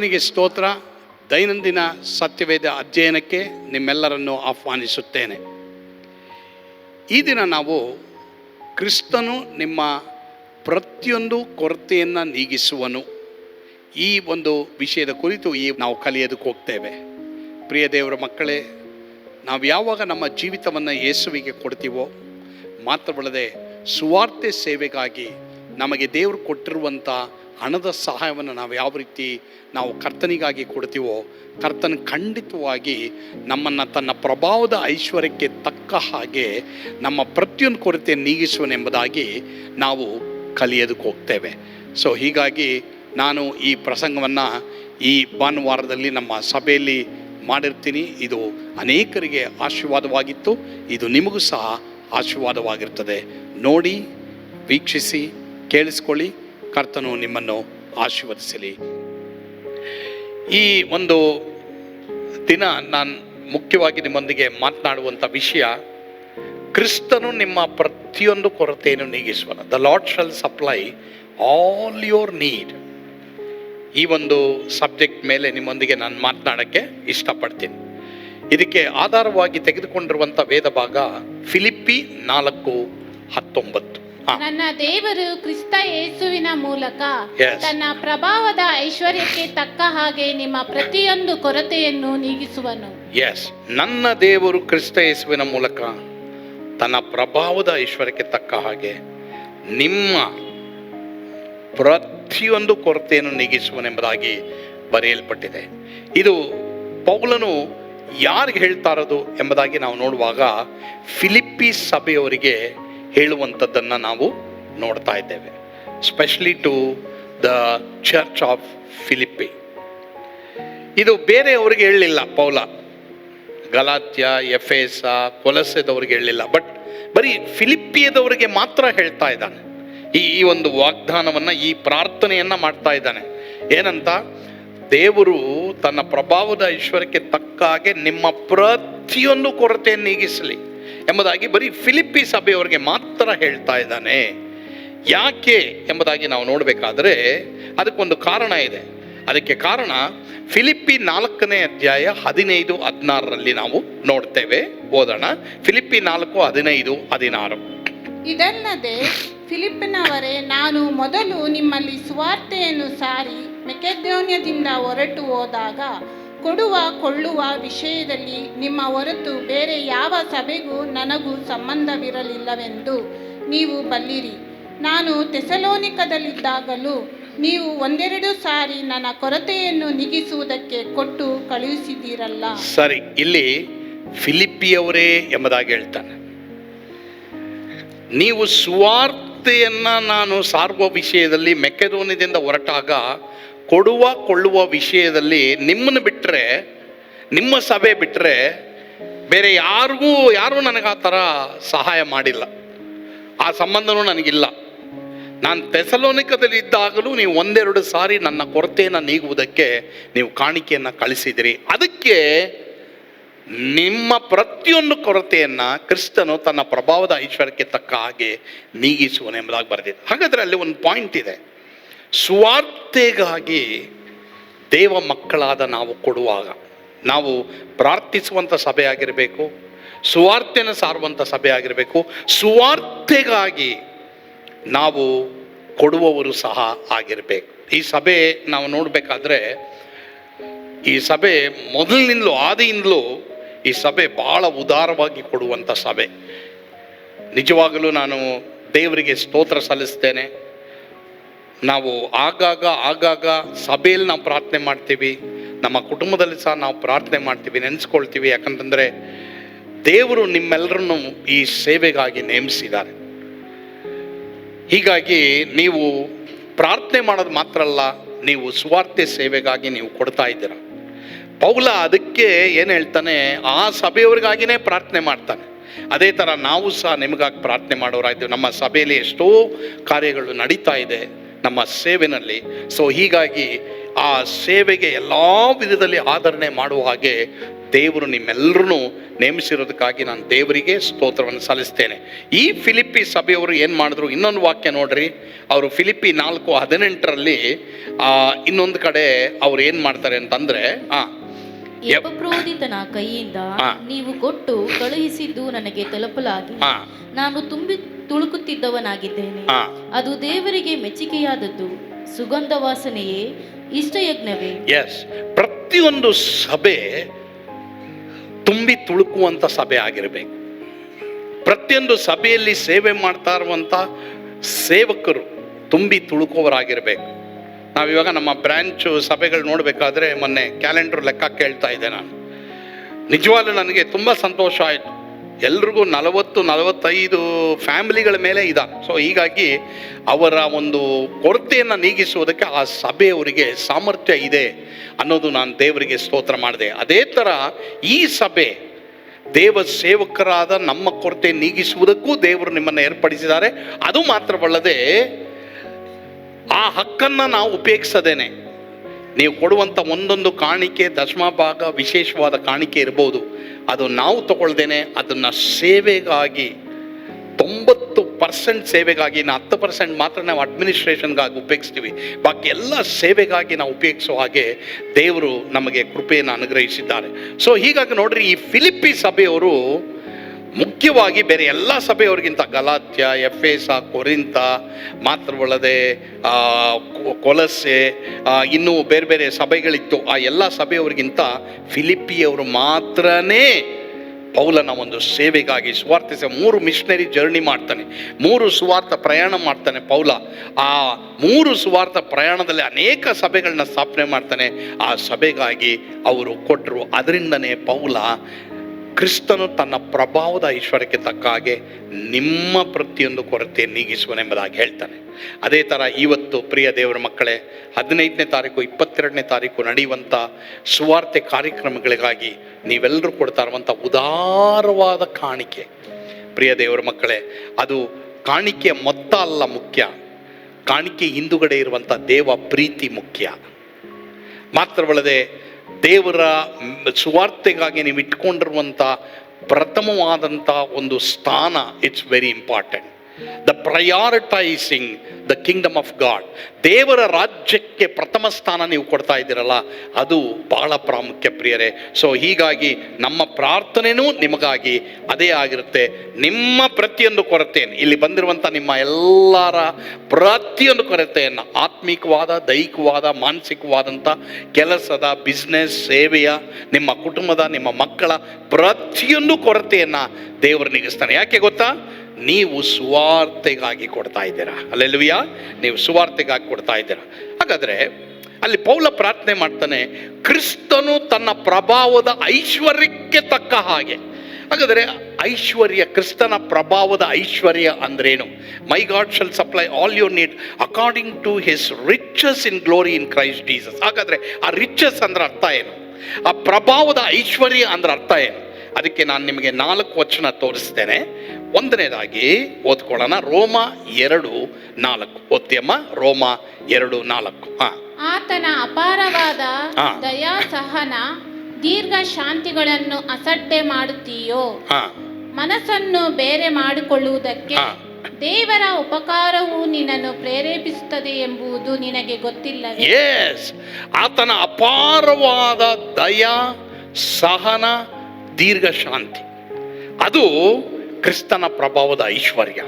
ಕರ್ತನಿಗೆ ಸ್ತೋತ್ರ, ದೈನಂದಿನ ಸತ್ಯವೇದ ಅಧ್ಯಯನಕ್ಕೆ ನಿಮ್ಮೆಲ್ಲರನ್ನು ಆಹ್ವಾನಿಸುತ್ತೇನೆ. ಈ ದಿನ ನಾವು ಕ್ರಿಸ್ತನು ನಿಮ್ಮ ಪ್ರತಿಯೊಂದು ಕೊರತೆಯನ್ನು ನೀಗಿಸುವನು. ಈ ಒಂದು ವಿಷಯದ ಕುರಿತು ಈ ನಾವು ಕಲಿಯೋದಕ್ಕೆ ಹೋಗ್ತೇವೆ. ಪ್ರಿಯ ದೇವರ ಮಕ್ಕಳೇ, ನಾವು ಯಾವಾಗ ನಮ್ಮ ಜೀವಿತವನ್ನು ಯೇಸುವಿಗೆ ಕೊಡ್ತೀವೋ, ಮಾತ್ರವಲ್ಲದೆ ಸುವಾರ್ತೆ ಸೇವೆಗಾಗಿ ನಮಗೆ ದೇವರು ಕೊಟ್ಟಿರುವಂಥ ಹಣದ ಸಹಾಯವನ್ನು ನಾವು ಯಾವ ರೀತಿ ನಾವು ಕರ್ತನಿಗಾಗಿ ಕೊಡ್ತೀವೋ, ಕರ್ತನ ಖಂಡಿತವಾಗಿ ನಮ್ಮನ್ನು ತನ್ನ ಪ್ರಭಾವದ ಐಶ್ವರ್ಯಕ್ಕೆ ತಕ್ಕ ಹಾಗೆ ನಮ್ಮ ಪ್ರತಿಯೊಂದು ಕೊರತೆ ನೀಗಿಸುವನೆಂಬುದಾಗಿ ನಾವು ಕಲಿಯೋದಕ್ಕೆ ಹೋಗ್ತೇವೆ. ಸೊ ಹೀಗಾಗಿ ನಾನು ಈ ಪ್ರಸಂಗವನ್ನು ಈ ಭಾನುವಾರದಲ್ಲಿ ನಮ್ಮ ಸಭೆಯಲ್ಲಿ ಮಾಡಿರ್ತೀನಿ. ಇದು ಅನೇಕರಿಗೆ ಆಶೀರ್ವಾದವಾಗಿತ್ತು. ಇದು ನಿಮಗೂ ಸಹ ಆಶೀರ್ವಾದವಾಗಿರ್ತದೆ. ನೋಡಿ, ವೀಕ್ಷಿಸಿ, ಕೇಳಿಸ್ಕೊಳ್ಳಿ. ಕರ್ತನು ನಿಮ್ಮನ್ನು ಆಶೀರ್ವದಿಸಲಿ. ಈ ಒಂದು ದಿನ ನಾನು ಮುಖ್ಯವಾಗಿ ನಿಮ್ಮೊಂದಿಗೆ ಮಾತನಾಡುವಂಥ ವಿಷಯ, ಕ್ರಿಸ್ತನು ನಿಮ್ಮ ಪ್ರತಿಯೊಂದು ಕೊರತೆಯನ್ನು ನೀಗಿಸುವನು. The Lord shall supply all your need ಈ ಒಂದು ಸಬ್ಜೆಕ್ಟ್ ಮೇಲೆ ನಿಮ್ಮೊಂದಿಗೆ ನಾನು ಮಾತನಾಡೋಕ್ಕೆ ಇಷ್ಟಪಡ್ತೀನಿ. ಇದಕ್ಕೆ ಆಧಾರವಾಗಿ ತೆಗೆದುಕೊಂಡಿರುವಂಥ ವೇದ ಭಾಗ ಫಿಲಿಪ್ಪಿ ನಾಲ್ಕು ಹತ್ತೊಂಬತ್ತು. ನನ್ನ ದೇವರು ಕ್ರಿಸ್ತ ಯೇಸುವಿನ ಮೂಲಕ. ತನ್ನ ಪ್ರಭಾವದ ಐಶ್ವರ್ಯಕ್ಕೆ ತಕ್ಕ ಹಾಗೆ ನಿಮ್ಮ ಪ್ರತಿಯೊಂದು ಕೊರತೆಯನ್ನು ನೀಗಿಸುವನು. ಎಸ್ ನನ್ನ ದೇವರು ಕ್ರಿಸ್ತ ಯೇಸುವಿನ ಮೂಲಕ ತನ್ನ ಪ್ರಭಾವದ ಐಶ್ವರ್ಯಕ್ಕೆ ತಕ್ಕ ಹಾಗೆ ನಿಮ್ಮ ಪ್ರತಿಯೊಂದು ಕೊರತೆಯನ್ನು ನೀಗಿಸುವನೆಂಬುದಾಗಿ ಬರೆಯಲ್ಪಟ್ಟಿದೆ. ಇದು ಪೌಲನು ಯಾರಿಗೆ ಹೇಳ್ತಾ ಇರೋದು ಎಂಬುದಾಗಿ ನಾವು ನೋಡುವಾಗ ಫಿಲಿಪ್ಪೀಸ್ ಸಭೆಯವರಿಗೆ ಹೇಳುವಂಥದ್ದನ್ನು ನಾವು ನೋಡ್ತಾ ಇದ್ದೇವೆ. Specially to the church of Philippi ಇದು ಬೇರೆಯವರಿಗೆ ಹೇಳಲಿಲ್ಲ, ಪೌಲ. ಗಲಾತ್ಯ, ಎಫೇಸ ಕೊಲಸೆದವ್ರಿಗೆ ಹೇಳಲಿಲ್ಲ. ಬಟ್ ಬರೀ ಫಿಲಿಪ್ಪಿಯದವರಿಗೆ ಮಾತ್ರ ಹೇಳ್ತಾ ಇದ್ದಾನೆ. ಈ ಈ ಒಂದು ವಾಗ್ದಾನವನ್ನು, ಈ ಪ್ರಾರ್ಥನೆಯನ್ನು ಮಾಡ್ತಾ ಇದ್ದಾನೆ. ಏನಂತ? ದೇವರು ತನ್ನ ಪ್ರಭಾವದ ಐಶ್ವರ್ಯಕ್ಕೆ ತಕ್ಕ ಹಾಗೆ ನಿಮ್ಮ ಪ್ರತಿಯೊಂದು ಕೊರತೆಯನ್ನು ನೀಗಿಸಲಿ ಎಂಬುದಾಗಿ ಬರೀ ಫಿಲಿಪ್ಪಿ ಸಭೆಯವರಿಗೆ ಮಾತ್ರ ಹೇಳ್ತಾ ಇದ್ದಾನೆ. ಯಾಕೆ ಎಂಬುದಾಗಿ ನಾವು ನೋಡಬೇಕಾದ್ರೆ ಅದಕ್ಕೊಂದು ಕಾರಣ ಇದೆ. ಅದಕ್ಕೆ ಕಾರಣ ಫಿಲಿಪ್ಪಿ ನಾಲ್ಕನೇ ಅಧ್ಯಾಯ ಹದಿನೈದು ಹದಿನಾರರಲ್ಲಿ ನಾವು ನೋಡ್ತೇವೆ. ಓದೋಣ. ಫಿಲಿಪ್ಪಿ ನಾಲ್ಕು ಹದಿನೈದು ಹದಿನಾರು. ಇದಲ್ಲದೆ ಫಿಲಿಪ್ಪಿನವರೇ, ನಾನು ಮೊದಲು ನಿಮ್ಮಲ್ಲಿ ಸುವಾರ್ತೆಯನ್ನು ಸಾರಿ ಮೆಕೆದೋನ್ಯದಿಂದ ಹೊರಟು ಹೋದಾಗ ಕೊಡುವ, ಕೊಳ್ಳುವ ವಿಷಯದಲ್ಲಿ ನಿಮ್ಮ ಹೊರತು ಬೇರೆ ಯಾವ ಸಭೆಗೂ ನನಗೂ ಸಂಬಂಧವಿರಲಿಲ್ಲವೆಂದು ನೀವು ಬಲ್ಲಿರಿ. ನಾನು ತೆಸಲೋನಿಕದಲ್ಲಿದ್ದಾಗಲೂ ನೀವು ಒಂದೆರಡು ಸಾರಿ ನನ್ನ ಕೊರತೆಯನ್ನು ನಿಗಿಸುವುದಕ್ಕೆ ಕೊಟ್ಟು ಕಳುಹಿಸಿದ್ದೀರಲ್ಲ. ಸರಿ, ಇಲ್ಲಿ ಫಿಲಿಪ್ಪಿಯವರೇ ಎಂಬುದಾಗಿ ಹೇಳ್ತಾನೆ. ನೀವು ಸುವಾರ್ತೆಯನ್ನ ನಾನು ಸಾರುವ ವಿಷಯದಲ್ಲಿ ಮೆಕ್ಕೆದೋನಿದಿಂದ ಹೊರಟಾಗ ಕೊಡುವ, ಕೊಳ್ಳುವ ವಿಷಯದಲ್ಲಿ ನಿಮ್ಮನ್ನು ಬಿಟ್ಟರೆ ನಿಮ್ಮ ಸಭೆ ಬಿಟ್ಟರೆ ಬೇರೆ ಯಾರಿಗೂ, ಯಾರೂ ನನಗೆ ಆ ಥರ ಸಹಾಯ ಮಾಡಿಲ್ಲ. ಆ ಸಂಬಂಧನೂ ನನಗಿಲ್ಲ. ನಾನು ತೆಸಲೋನಿಕದಲ್ಲಿ ಇದ್ದಾಗಲೂ ನೀವು ಒಂದೆರಡು ಸಾರಿ ನನ್ನ ಕೊರತೆಯನ್ನು ನೀಗುವುದಕ್ಕೆ ನೀವು ಕಾಣಿಕೆಯನ್ನು ಕಳಿಸಿದಿರಿ. ಅದಕ್ಕೆ ನಿಮ್ಮ ಪ್ರತಿಯೊಂದು ಕೊರತೆಯನ್ನು ಕ್ರಿಸ್ತನು ತನ್ನ ಪ್ರಭಾವದ ಐಶ್ವರ್ಯಕ್ಕೆ ತಕ್ಕ ಹಾಗೆ ನೀಗಿಸುವನೆಂಬುದಾಗಿ ಬರೆದಿದೆ. ಹಾಗಾದರೆ ಅಲ್ಲಿ ಒಂದು ಪಾಯಿಂಟ್ ಇದೆ. ಸ್ವಾರ್ಥೆಗಾಗಿ ದೇವ ಮಕ್ಕಳಾದ ನಾವು ಕೊಡುವಾಗ ನಾವು ಪ್ರಾರ್ಥಿಸುವಂಥ ಸಭೆ ಆಗಿರಬೇಕು ಸುವಾರ್ತೆನ ಸಾರುವಂಥ ಸಭೆ ಆಗಿರಬೇಕು ಸುವಾರ್ತೆಗಾಗಿ ನಾವು ಕೊಡುವವರು ಸಹ ಆಗಿರಬೇಕು. ಈ ಸಭೆ ನಾವು ನೋಡಬೇಕಾದ್ರೆ ಈ ಸಭೆ ಮೊದಲಿನಿಂದಲೂ ಆದಿಯಿಂದಲೂ ಈ ಸಭೆ ಬಹಳ ಉದಾರವಾಗಿ ಕೊಡುವಂಥ ಸಭೆ. ನಿಜವಾಗಲೂ ನಾನು ದೇವರಿಗೆ ಸ್ತೋತ್ರ ಸಲ್ಲಿಸ್ತೇನೆ. ನಾವು ಆಗಾಗ ಆಗಾಗ ಸಭೆಯಲ್ಲಿ ನಾವು ಪ್ರಾರ್ಥನೆ ಮಾಡ್ತೀವಿ. ನಮ್ಮ ಕುಟುಂಬದಲ್ಲಿ ಸಹ ನಾವು ಪ್ರಾರ್ಥನೆ ಮಾಡ್ತೀವಿ, ನೆನೆಸ್ಕೊಳ್ತೀವಿ. ಯಾಕಂತಂದರೆ ದೇವರು ನಿಮ್ಮೆಲ್ಲರನ್ನು ಈ ಸೇವೆಗಾಗಿ ನೇಮಿಸಿದ್ದಾರೆ. ಹೀಗಾಗಿ ನೀವು ಪ್ರಾರ್ಥನೆ ಮಾಡೋದು ಮಾತ್ರ ಅಲ್ಲ, ನೀವು ಸುವಾರ್ತೆ ಸೇವೆಗಾಗಿ ನೀವು ಕೊಡ್ತಾ ಇದ್ದೀರ. ಪೌಲ ಅದಕ್ಕೆ ಏನು ಹೇಳ್ತಾನೆ, ಆ ಸಭೆಯವ್ರಿಗಾಗಿನೇ ಪ್ರಾರ್ಥನೆ ಮಾಡ್ತಾನೆ. ಅದೇ ಥರ ನಾವು ಸಹ ನಿಮಗಾಗಿ ಪ್ರಾರ್ಥನೆ ಮಾಡೋರಾಯ್ತೀವಿ ನಮ್ಮ ಸಭೆಯಲ್ಲಿ ಎಷ್ಟೋ ಕಾರ್ಯಗಳು ನಡೀತಾ ಇದೆ. ನಮ್ಮ ಸೇವೆನಲ್ಲಿ. ಸೊ ಹೀಗಾಗಿ ಆ ಸೇವೆಗೆ ಎಲ್ಲ ವಿಧದಲ್ಲಿ ಆಧರಣೆ ಮಾಡುವ ಹಾಗೆ ದೇವರು ನಿಮ್ಮೆಲ್ಲರೂ ನೇಮಿಸಿರೋದಕ್ಕಾಗಿ ನಾನು ದೇವರಿಗೆ ಸ್ತೋತ್ರವನ್ನು ಸಲ್ಲಿಸ್ತೇನೆ. ಈ ಫಿಲಿಪ್ಪಿ ಸಭೆಯವರು ಏನು ಮಾಡಿದ್ರು? ಇನ್ನೊಂದು ವಾಕ್ಯ ನೋಡ್ರಿ. ಅವರು ಫಿಲಿಪ್ಪಿ ನಾಲ್ಕು ಹದಿನೆಂಟರಲ್ಲಿ ಇನ್ನೊಂದು ಕಡೆ ಅವ್ರು ಏನು ಮಾಡ್ತಾರೆ ಅಂತಂದರೆ ಹಾಂ. ಎಪಪ್ರೋದಿತನ ಕೈಯಿಂದ. ನೀವು ಕೊಟ್ಟು ಕಳುಹಿಸಿದ್ದು ನನಗೆ ತಲುಪಲಾಗಿ. ನಾನು ತುಂಬಿ ತುಳುಕುತ್ತಿದ್ದವನಾಗಿದ್ದೇನೆ. ಅದು ದೇವರಿಗೆ ಮೆಚ್ಚುಗೆಯಾದದ್ದು ಸುಗಂಧ ವಾಸನೆಯೇ ಇಷ್ಟಯಜ್ಞವೇ. ಎಸ್ ಪ್ರತಿಯೊಂದು ಸಭೆ ತುಂಬಿ ತುಳುಕುವಂಥ ಸಭೆ ಆಗಿರಬೇಕು. ಪ್ರತಿಯೊಂದು ಸಭೆಯಲ್ಲಿ ಸೇವೆ ಮಾಡ್ತಾ ಇರುವಂಥ ಸೇವಕರು ತುಂಬಿ ತುಳುಕುವವರಾಗಿರ್ಬೇಕು. ನಾವಿವಾಗ ನಮ್ಮ ಬ್ರ್ಯಾಂಚು ಸಭೆಗಳು ನೋಡಬೇಕಾದ್ರೆ ಮೊನ್ನೆ ಕ್ಯಾಲೆಂಡರ್ ಲೆಕ್ಕ ಕೇಳ್ತಾ ಇದ್ದೆ ನಾನು. ನಿಜವಾಗ್ಲೂ ನನಗೆ ತುಂಬ ಸಂತೋಷ ಆಯಿತು. ಎಲ್ರಿಗೂ ನಲವತ್ತು, ನಲವತ್ತೈದು ಫ್ಯಾಮಿಲಿಗಳ ಮೇಲೆ ಇದ. ಸೊ ಹೀಗಾಗಿ ಅವರ ಒಂದು ಕೊರತೆಯನ್ನು ನೀಗಿಸುವುದಕ್ಕೆ ಆ ಸಭೆಯವರಿಗೆ ಸಾಮರ್ಥ್ಯ ಇದೆ ಅನ್ನೋದು ನಾನು ದೇವರಿಗೆ ಸ್ತೋತ್ರ ಮಾಡಿದೆ. ಅದೇ ಥರ ಈ ಸಭೆ ದೇವ ಸೇವಕರಾದ ನಮ್ಮ ಕೊರತೆ ನೀಗಿಸುವುದಕ್ಕೂ ದೇವರು ನಿಮ್ಮನ್ನು ಏರ್ಪಡಿಸಿದ್ದಾರೆ. ಅದು ಮಾತ್ರವಲ್ಲದೆ ಆ ಹಕ್ಕನ್ನು ನಾವು ಉಪಯೋಗಿಸದೇನೆ. ನೀವು ಕೊಡುವಂಥ ಒಂದೊಂದು ಕಾಣಿಕೆ, ದಶಮ ಭಾಗ ವಿಶೇಷವಾದ ಕಾಣಿಕೆ ಇರ್ಬೋದು. ಅದು ನಾವು ತಗೊಳ್ದೇನೆ ಅದನ್ನು ಸೇವೆಗಾಗಿ, ತೊಂಬತ್ತು ಪರ್ಸೆಂಟ್ ಸೇವೆಗಾಗಿ ನಾ ಹತ್ತು ಪರ್ಸೆಂಟ್ ಮಾತ್ರ ನಾವು ಅಡ್ಮಿನಿಸ್ಟ್ರೇಷನ್ಗಾಗಿ ಉಪಯೋಗಿಸ್ತೀವಿ. ಬಾಕಿ ಎಲ್ಲ ಸೇವೆಗಾಗಿ ನಾವು ಉಪಯೋಗಿಸೋ ಹಾಗೆ ದೇವರು ನಮಗೆ ಕೃಪೆಯನ್ನು ಅನುಗ್ರಹಿಸಿದ್ದಾರೆ. ಸೊ ಹೀಗಾಗಿ ನೋಡ್ರಿ ಈ ಫಿಲಿಪ್ಪಿ ಸಭೆಯವರು ಮುಖ್ಯವಾಗಿ ಬೇರೆ ಎಲ್ಲ ಸಭೆಯವರಿಗಿಂತ ಗಲಾತ್ಯ ಎಫೇಸ ಕೊರಿಂತ, ಮಾತ್ರವಲ್ಲದೆ ಕೊಲಸೆ ಇನ್ನೂ ಬೇರೆ ಬೇರೆ ಸಭೆಗಳಿತ್ತು. ಆ ಎಲ್ಲ ಸಭೆಯವರಿಗಿಂತ ಫಿಲಿಪಿಯವರು ಮಾತ್ರನೇ ಪೌಲನ ಒಂದು ಸೇವೆಗಾಗಿ ಸುವಾರ್ಥ ಮೂರು ಮಿಷನರಿ ಜರ್ನಿ ಮಾಡ್ತಾನೆ. ಮೂರು ಸುವಾರ್ಥ ಪ್ರಯಾಣ ಮಾಡ್ತಾನೆ ಪೌಲ. ಆ ಮೂರು ಸುವಾರ್ಥ ಪ್ರಯಾಣದಲ್ಲಿ ಅನೇಕ ಸಭೆಗಳನ್ನ ಸ್ಥಾಪನೆ ಮಾಡ್ತಾನೆ. ಆ ಸಭೆಗಾಗಿ ಅವರು ಕೊಟ್ಟರು. ಅದರಿಂದನೇ ಪೌಲ ಕ್ರಿಸ್ತನು ತನ್ನ ಪ್ರಭಾವದ ಐಶ್ವರ್ಯಕ್ಕೆ ತಕ್ಕ ಹಾಗೆ ನಿಮ್ಮ ಪ್ರತಿಯೊಂದು ಕೊರತೆ ನೀಗಿಸುವನೆಂಬುದಾಗಿ ಹೇಳ್ತಾನೆ. ಅದೇ ಥರ ಇವತ್ತು ಪ್ರಿಯ ದೇವರ ಮಕ್ಕಳೇ, ಹದಿನೈದನೇ ತಾರೀಕು, ಇಪ್ಪತ್ತೆರಡನೇ ತಾರೀಕು ನಡೆಯುವಂಥ ಸುವಾರ್ತೆ ಕಾರ್ಯಕ್ರಮಗಳಿಗಾಗಿ ನೀವೆಲ್ಲರೂ ಕೊಡ್ತಾ ಇರುವಂಥ ಉದಾರವಾದ ಕಾಣಿಕೆ. ಪ್ರಿಯ ದೇವರ ಮಕ್ಕಳೇ, ಅದು ಕಾಣಿಕೆಯ ಮೊತ್ತ ಅಲ್ಲ ಮುಖ್ಯ. ಕಾಣಿಕೆ ಹಿಂದುಗಡೆ ಇರುವಂಥ ದೇವ ಪ್ರೀತಿ ಮುಖ್ಯ. ಮಾತ್ರವಲ್ಲದೆ ದೇವರ ಸುವಾರ್ತೆಗಾಗಿ ನೀವು ಇಟ್ಕೊಂಡಿರುವಂಥ ಪ್ರಥಮವಾದಂಥ ಒಂದು ಸ್ಥಾನ it's very important the prioritising the kingdom of God ದೇವರ ರಾಜ್ಯಕ್ಕೆ ಪ್ರಥಮ ಸ್ಥಾನ ನೀವು ಕೊಡ್ತಾ ಇದ್ದೀರಲ್ಲ, ಅದು ಬಹಳ ಪ್ರಾಮುಖ್ಯ ಪ್ರಿಯರೇ. ಸೊ ಹೀಗಾಗಿ ನಮ್ಮ ಪ್ರಾರ್ಥನೆಯೂ ನಿಮಗಾಗಿ ಅದೇ ಆಗಿರುತ್ತೆ. ನಿಮ್ಮ ಪ್ರತಿಯೊಂದು ಕೊರತೆಯನ್ನು ಇಲ್ಲಿ ಬಂದಿರುವಂಥ ನಿಮ್ಮ ಎಲ್ಲರ ಪ್ರತಿಯೊಂದು ಕೊರತೆಯನ್ನು ಆತ್ಮಿಕವಾದ, ದೈಹಿಕವಾದ, ಮಾನಸಿಕವಾದಂಥ ಕೆಲಸದ ಬಿಸ್ನೆಸ್ ಸೇವೆಯ, ನಿಮ್ಮ ಕುಟುಂಬದ, ನಿಮ್ಮ ಮಕ್ಕಳ ಪ್ರತಿಯೊಂದು ಕೊರತೆಯನ್ನು ದೇವರು ನಿಗಿಸ್ತಾನೆ. ಯಾಕೆ ಗೊತ್ತಾ? ನೀವು ಸುವಾರ್ತೆಗಾಗಿ ಕೊಡ್ತಾ ಇದ್ದೀರಾ? ಅಲ್ಲೆಲ್ವಿಯಾ ನೀವು ಸುವಾರ್ತೆಗಾಗಿ ಕೊಡ್ತಾ ಇದ್ದೀರಾ? ಹಾಗಾದರೆ ಅಲ್ಲಿ ಪೌಲ ಪ್ರಾರ್ಥನೆ ಮಾಡ್ತಾನೆ, ಕ್ರಿಸ್ತನು ತನ್ನ ಪ್ರಭಾವದ ಐಶ್ವರ್ಯಕ್ಕೆ ತಕ್ಕ ಹಾಗೆ. ಹಾಗಾದರೆ ಐಶ್ವರ್ಯ, ಕ್ರಿಸ್ತನ ಪ್ರಭಾವದ ಐಶ್ವರ್ಯ ಅಂದ್ರೇನು? My God shall supply all your need according to his riches in glory in Christ Jesus ಹಾಗಾದರೆ ಆ ರಿಚಸ್ ಅಂದ್ರೆ ಅರ್ಥ ಏನು? ಆ ಪ್ರಭಾವದ ಐಶ್ವರ್ಯ ಅಂದ್ರೆ ಅರ್ಥ ಏನು? ಅದಕ್ಕೆ ನಾನು ನಿಮಗೆ ನಾಲ್ಕು ವಚನ ತೋರಿಸ್ತೇನೆ. ಒಂದನೇದಾಗಿ ಓದ್ಕೊಳ್ಳೋಣ. ರೋಮ ಎರಡು ನಾಲ್ಕು. ಓದ್ತಿಯಮ್ಮ? ರೋಮ ಎರಡು ನಾಲ್ಕು. ಹಾಂ. ಆತನ ಅಪಾರವಾದ ದಯಾ ಸಹನ ದೀರ್ಘ ಶಾಂತಿಗಳನ್ನು ಅಸಡ್ಡೆ ಮಾಡುತ್ತೀಯೋ? ಮನಸ್ಸನ್ನು ಬೇರೆ ಮಾಡಿಕೊಳ್ಳುವುದಕ್ಕೆ ದೇವರ ಉಪಕಾರವು ನಿನ್ನನ್ನು ಪ್ರೇರೇಪಿಸುತ್ತದೆ ಎಂಬುದು ನಿನಗೆ ಗೊತ್ತಿಲ್ಲ ಎಸ್ ಆತನ ಅಪಾರವಾದ ದಯಾ ಸಹನ ದೀರ್ಘ ಶಾಂತಿ. ಅದು ಕ್ರಿಸ್ತನ ಪ್ರಭಾವದ ಐಶ್ವರ್ಯ.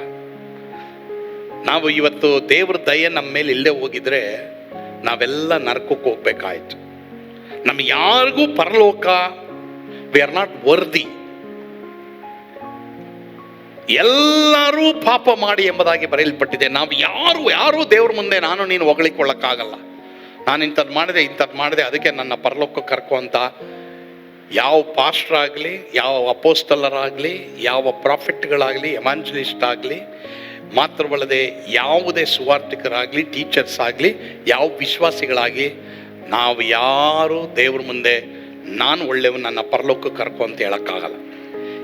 ನಾವು ಇವತ್ತು ದೇವ್ರ ದಯೆ ನಮ್ಮ ಮೇಲೆ ಇಲ್ಲೇ ಹೋಗಿದ್ರೆ ನಾವೆಲ್ಲ ನರಕಕ್ಕೆ ಹೋಗ್ಬೇಕಾಯ್ತು. ನಮ್ಗೆ ಯಾರಿಗೂ ಪರಲೋಕ ವಿ ಆರ್ ನಾಟ್ ವರ್ದಿ ಎಲ್ಲರೂ ಪಾಪ ಮಾಡಿ ಎಂಬುದಾಗಿ ಬರೆಯಲ್ಪಟ್ಟಿದೆ. ನಾವು ಯಾರು ಯಾರು ದೇವ್ರ ಮುಂದೆ ನಾನು, ನೀನು ಹೊಗಳಿಕೊಳ್ಳಕ್ಕಾಗಲ್ಲ. ನಾನು ಇಂಥದ್ದು ಮಾಡಿದೆ ಇಂಥದ್ದು ಮಾಡಿದೆ, ಅದಕ್ಕೆ ನನ್ನ ಪರಲೋಕಕ್ಕೆ ಕರ್ಕೊ ಅಂತ ಯಾವ ಪಾಸ್ಟರ್ ಆಗಲಿ, ಯಾವ ಅಪೋಸ್ತಲರಾಗಲಿ, ಯಾವ ಪ್ರಾಫಿಟ್ಗಳಾಗಲಿ ಎಮಾಂಜಲಿಸ್ಟ್ ಆಗಲಿ ಮಾತ್ರವಲ್ಲದೆ ಯಾವುದೇ ಸುವಾರ್ಥಿಕರಾಗಲಿ, ಟೀಚರ್ಸ್ ಆಗಲಿ, ಯಾವ ವಿಶ್ವಾಸಿಗಳಾಗಿ, ನಾವು ಯಾರು ದೇವ್ರ ಮುಂದೆ ನಾನು ಒಳ್ಳೆಯವ ನನ್ನ ಪರಲೋಕಕ್ಕೆ ಕರ್ಕೊ ಅಂತ ಹೇಳೋಕ್ಕಾಗಲ್ಲ.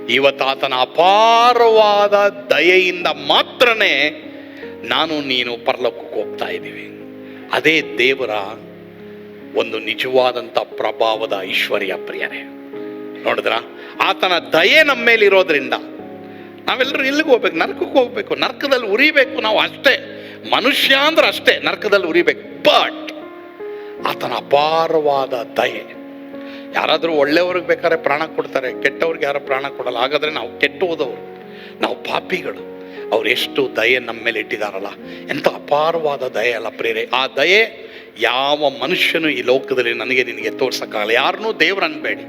ಇವತ್ತು ಆತನ ಅಪಾರವಾದ ದಯೆಯಿಂದ ಮಾತ್ರನೇ ನಾನು ನೀನು ಪರಲೋಕಕ್ಕೆ ಹೋಗ್ತಾ ಇದ್ದೀವಿ. ಅದೇ ದೇವರ ಒಂದು ನಿಜವಾದಂಥ ಪ್ರಭಾವದ ಐಶ್ವರ್ಯ ಪ್ರಿಯರೇ ನೋಡಿದ್ರ? ಆತನ ದಯೆ ನಮ್ಮ ಮೇಲೆ ಇರೋದ್ರಿಂದ ನಾವೆಲ್ಲರೂ ಇಲ್ಲಿಗೆ ಹೋಗ್ಬೇಕು? ನರಕಕ್ಕೆ ಹೋಗ್ಬೇಕು. ನರಕದಲ್ಲಿ ಉರಿಬೇಕು ನಾವು ಅಷ್ಟೇ. ಮನುಷ್ಯ ಅಂದ್ರೆ ಅಷ್ಟೇ. ನರಕದಲ್ಲಿ ಉರಿಬೇಕು. ಬಟ್ ಆತನ ಅಪಾರವಾದ ದಯೆ. ಯಾರಾದರೂ ಒಳ್ಳೆಯವ್ರಿಗೆ ಬೇಕಾದ್ರೆ ಪ್ರಾಣ ಕೊಡ್ತಾರೆ. ಕೆಟ್ಟವ್ರಿಗೆ ಯಾರು ಪ್ರಾಣ ಕೊಡಲ್ಲ. ಹಾಗಾದ್ರೆ ನಾವು ಕೆಟ್ಟು ಹೋದವರು ನಾವು ಪಾಪಿಗಳು. ಅವ್ರು ಎಷ್ಟು ದಯೆ ನಮ್ಮ ಮೇಲೆ ಇಟ್ಟಿದಾರಲ್ಲ. ಎಂಥ ಅಪಾರವಾದ ದಯೆ ಅಲ್ಲ ಪ್ರೇರೆ ಆ ದಯೆ ಯಾವ ಮನುಷ್ಯನು ಈ ಲೋಕದಲ್ಲಿ ನನಗೆ ನಿನಗೆ ತೋರ್ಸೋಕ್ಕಾಗಲ್ಲ. ಯಾರನ್ನೂ ದೇವ್ರು ಅನ್ಬೇಡಿ.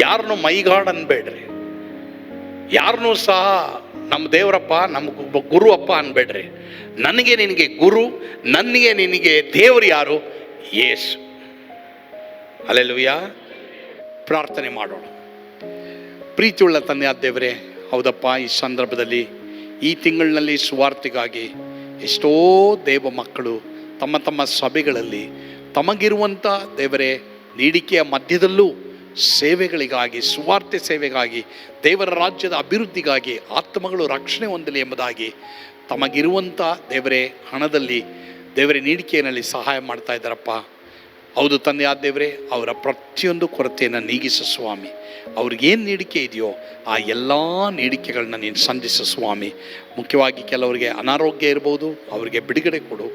ಯಾರನ್ನೂ ಮೈಗಾಡ್ ಅನ್ಬೇಡ್ರಿ. ಯಾರನ್ನೂ ಸಹ ನಮ್ಮ ದೇವರಪ್ಪ, ನಮ್ಮ ಗುರು ಅಪ್ಪ ಅನ್ಬೇಡ್ರಿ. ನನಗೆ ನಿನಗೆ ಗುರು ನನಗೆ ನಿನಗೆ ದೇವರು ಯಾರು? ಯೇಸು. ಅಲ್ಲೆಲ್ಲುಯ್ಯ ಪ್ರಾರ್ಥನೆ ಮಾಡೋಣ. ಪ್ರೀತಿಯುಳ್ಳ ತಂದೆ ದೇವರೇ, ಹೌದಪ್ಪ, ಈ ಸಂದರ್ಭದಲ್ಲಿ ಈ ತಿಂಗಳಿನಲ್ಲಿ ಸುವಾರ್ತೆಗಾಗಿ ಎಷ್ಟೋ ದೇವ ಮಕ್ಕಳು ತಮ್ಮ ತಮ್ಮ ಸಭೆಗಳಲ್ಲಿ ತಮಗಿರುವಂಥ ದೇವರೇ, ನೀಡಿಕೆಯ ಮಧ್ಯದಲ್ಲೂ ಸೇವೆಗಳಿಗಾಗಿ, ಸುವಾರ್ತೆ ಸೇವೆಗಾಗಿ, ದೇವರ ರಾಜ್ಯದ ಅಭಿವೃದ್ಧಿಗಾಗಿ, ಆತ್ಮಗಳು ರಕ್ಷಣೆ ಹೊಂದಲಿ ಎಂಬುದಾಗಿ ತಮಗಿರುವಂಥ ದೇವರೇ, ಹಣದಲ್ಲಿ ದೇವರೇ ನೀಡಿಕೆಯಲ್ಲಿ ಸಹಾಯ ಮಾಡ್ತಾ ಇದ್ದಾರಪ್ಪ. ಹೌದು ತಂದೆ ಆದ ದೇವರೇ, ಅವರ ಪ್ರತಿಯೊಂದು ಕೊರತೆಯನ್ನು ನೀಗಿಸು ಸ್ವಾಮಿ. ಅವ್ರಿಗೇನು ನೀಡಿಕೆ ಇದೆಯೋ ಆ ಎಲ್ಲ ನೀಡಿಕೆಗಳನ್ನ ನೀನು ಸಂಧಿಸ ಸ್ವಾಮಿ. ಮುಖ್ಯವಾಗಿ ಕೆಲವರಿಗೆ ಅನಾರೋಗ್ಯ ಇರ್ಬೋದು, ಅವರಿಗೆ ಬಿಡುಗಡೆ ಕೊಡು.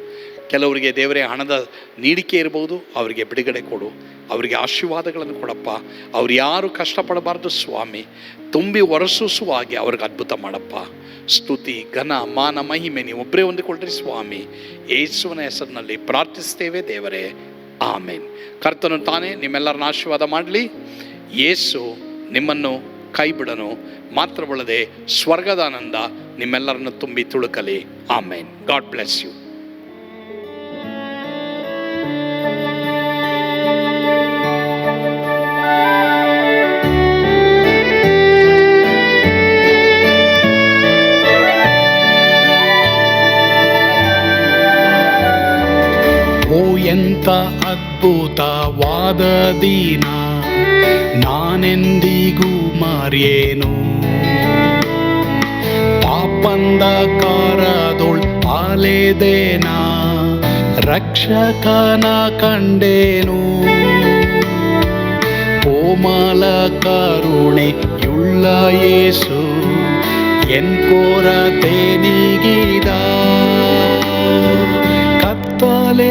ಕೆಲವರಿಗೆ ದೇವರೇ ಹಣದ ನೀಡಿಕೆ ಇರ್ಬೋದು ಅವರಿಗೆ ಬಿಡುಗಡೆ ಕೊಡು. ಅವರಿಗೆ ಆಶೀರ್ವಾದಗಳನ್ನು ಕೊಡಪ್ಪ. ಅವ್ರು ಯಾರು ಕಷ್ಟಪಡಬಾರ್ದು ಸ್ವಾಮಿ, ತುಂಬಿ ಹೊರಸೂಸುವ ಹಾಗೆ ಅವ್ರಿಗೆ ಅದ್ಭುತ ಮಾಡಪ್ಪ. ಸ್ತುತಿ, ಘನ, ಮಾನ, ಮಹಿಮೆ ನೀವು ಒಬ್ಬರೇ ಹೊಂದಿಕೊಳ್ಳ್ರಿ ಸ್ವಾಮಿ. ಯೇಸುವನ ಹೆಸರಿನಲ್ಲಿ ಪ್ರಾರ್ಥಿಸ್ತೇವೆ ದೇವರೇ. ಆಮೇನ್. ಕರ್ತನು ತಾನೇ ನಿಮ್ಮೆಲ್ಲರನ್ನ ಆಶೀರ್ವಾದ ಮಾಡಲಿ. ಯೇಸು ನಿಮ್ಮನ್ನು ಕೈ ಬಿಡನು ಮಾತ್ರವಲ್ಲದೆ ಸ್ವರ್ಗದಾನಂದ ನಿಮ್ಮೆಲ್ಲರನ್ನು ತುಂಬಿ ತುಳುಕಲಿ. ಆಮೇನ್. God bless you. ಎಂತ ಅದ್ಭುತವಾದ ದಿನ ನಾನೆಂದಿಗೂ ಮರೆಯೇನು ಪಾಪಂದ ಕಾರದೊಳ್ ಆಲೆದೇನ ರಕ್ಷಕನ ಕಂಡೇನು ಕೋಮಲ ಕರುಣೆಯುಳ್ಳ ಯೇಸು ಎನ್ ಕೊರತೆ ನೀಗಿದ ಕತ್ತಲೆ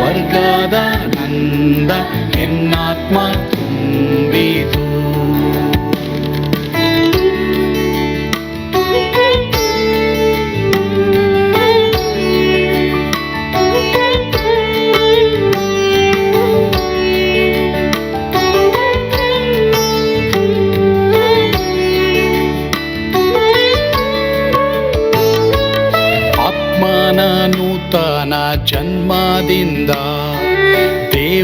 ಸ್ವರ್ಗದ ನಂದ ಎನ್ನಾತ್ಮ ತುಂಬಿತು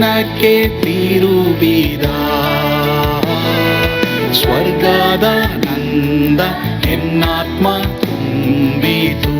ದಿನಕ್ಕೆ ತಿರುಬಿದ ಸ್ವರ್ಗದ ನಂದ ಎನ್ನಾತ್ಮ ತುಂಬಿತು.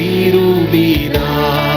querubinar.